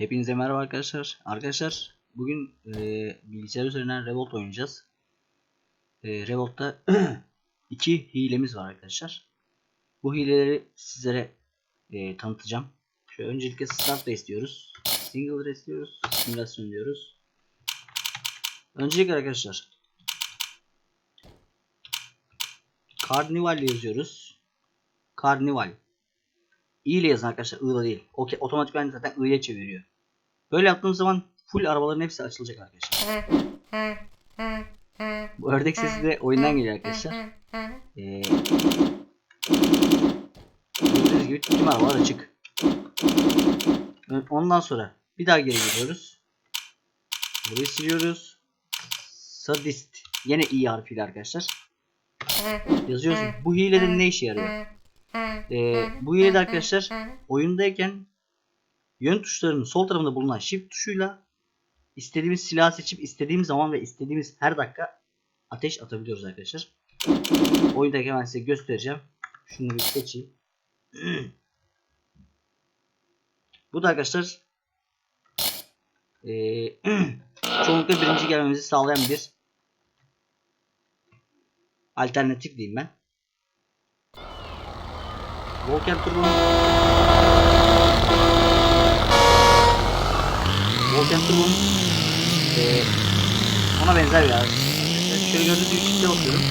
Hepinize merhaba arkadaşlar. Arkadaşlar bugün e, bilgisayar üzerinden Revolt oynayacağız. E, Revolt'ta iki hilemiz var arkadaşlar. Bu hileleri sizlere e, tanıtacağım. Şöyle öncelikle start da istiyoruz. Single da istiyoruz. Simülasyon diyoruz. Öncelikle arkadaşlar Carnival yazıyoruz. Carnival. İ ile yazın arkadaşlar. I ile değil. O otomatikman zaten I'ye çeviriyor. Böyle yaptığımız zaman full arabaların hepsi açılacak arkadaşlar. Bu ördek sesi de oyundan geliyor arkadaşlar. Ee, gördüğünüz gibi tüm arabalar açık. Ondan sonra bir daha geri gidiyoruz. Burayı siliyoruz. Sadist. Yine i harfiyle arkadaşlar. Yazıyoruz. Bu hilelerin ne işe yarıyor? Ee, bu hilede arkadaşlar oyundayken yön tuşlarının sol tarafında bulunan shift tuşuyla istediğimiz silahı seçip istediğimiz zaman ve istediğimiz her dakika ateş atabiliyoruz arkadaşlar. Oyundayken ben size göstereceğim. Şunu bir seçeyim. bu da arkadaşlar ee, çoğunlukla birinci gelmemizi sağlayan bir alternatif diyeyim ben. Volkan Turbo Volkan Turbo ee, ona benzer bir araç. Ben şöyle gördüğünüz gibi çifte bakıyorum.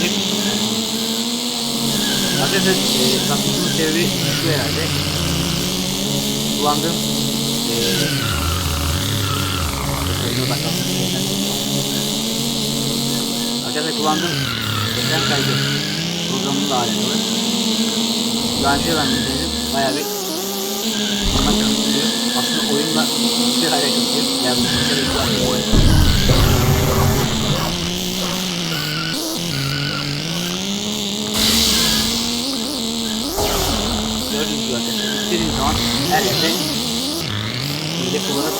Ne? Arkadaşlar e, satmasının sebebi şu herhalde. Kullandığım bakalım. Arkadaşlar kullandığım ekran kaydı programımla alakalı. Daha önce ben denedim. Bayağı bir bana kısıtlıyor. Aslında oyunla hiçbir alakası yok. Yani bu bir şey var. Gördüğünüz gibi arkadaşlar istediğim zaman her yerde hile kullanıp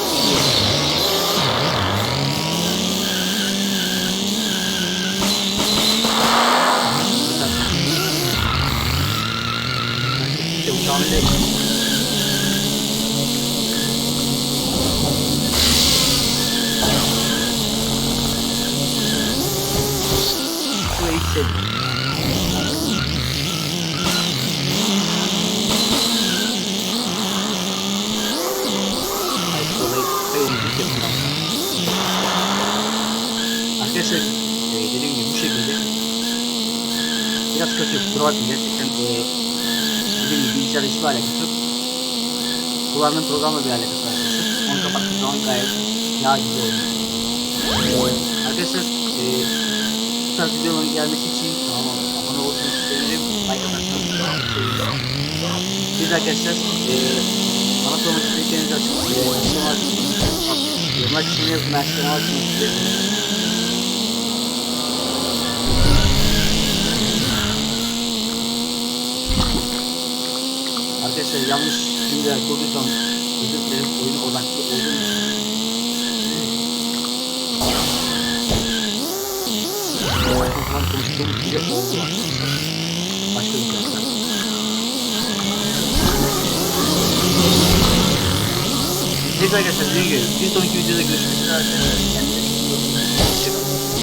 Sayılmayacak yapılan. Arkadaşlar e, dediğim gibi bu şekilde biraz kasıyor kusura bakmayın gerçekten e, dediğim gibi bilgisayar hiçbir alakası yok. Kullandığım programla bir alakası var arkadaşlar. Onu kapattığım zaman gayet yağ gibi oluyor. Arkadaşlar e, tarz videoların gelmesi için kanalıma abone olursanız sevinirim. Like atarsanız. Biz arkadaşlar e, bana sormak istediklerinizi açık e, yorumlar kısmına yazın ben açıklama açmak isterim. Arkadaşlar yanlış cümleler kurduysam özür dilerim oyunu odaklı olduğum için. Telefon falan konuştuğum bile oldu arkadaşlar. Başka bir şey yok. Neyse arkadaşlar dediğim gibi bir sonraki videoda görüşmek üzere arkadaşlar. Kendinize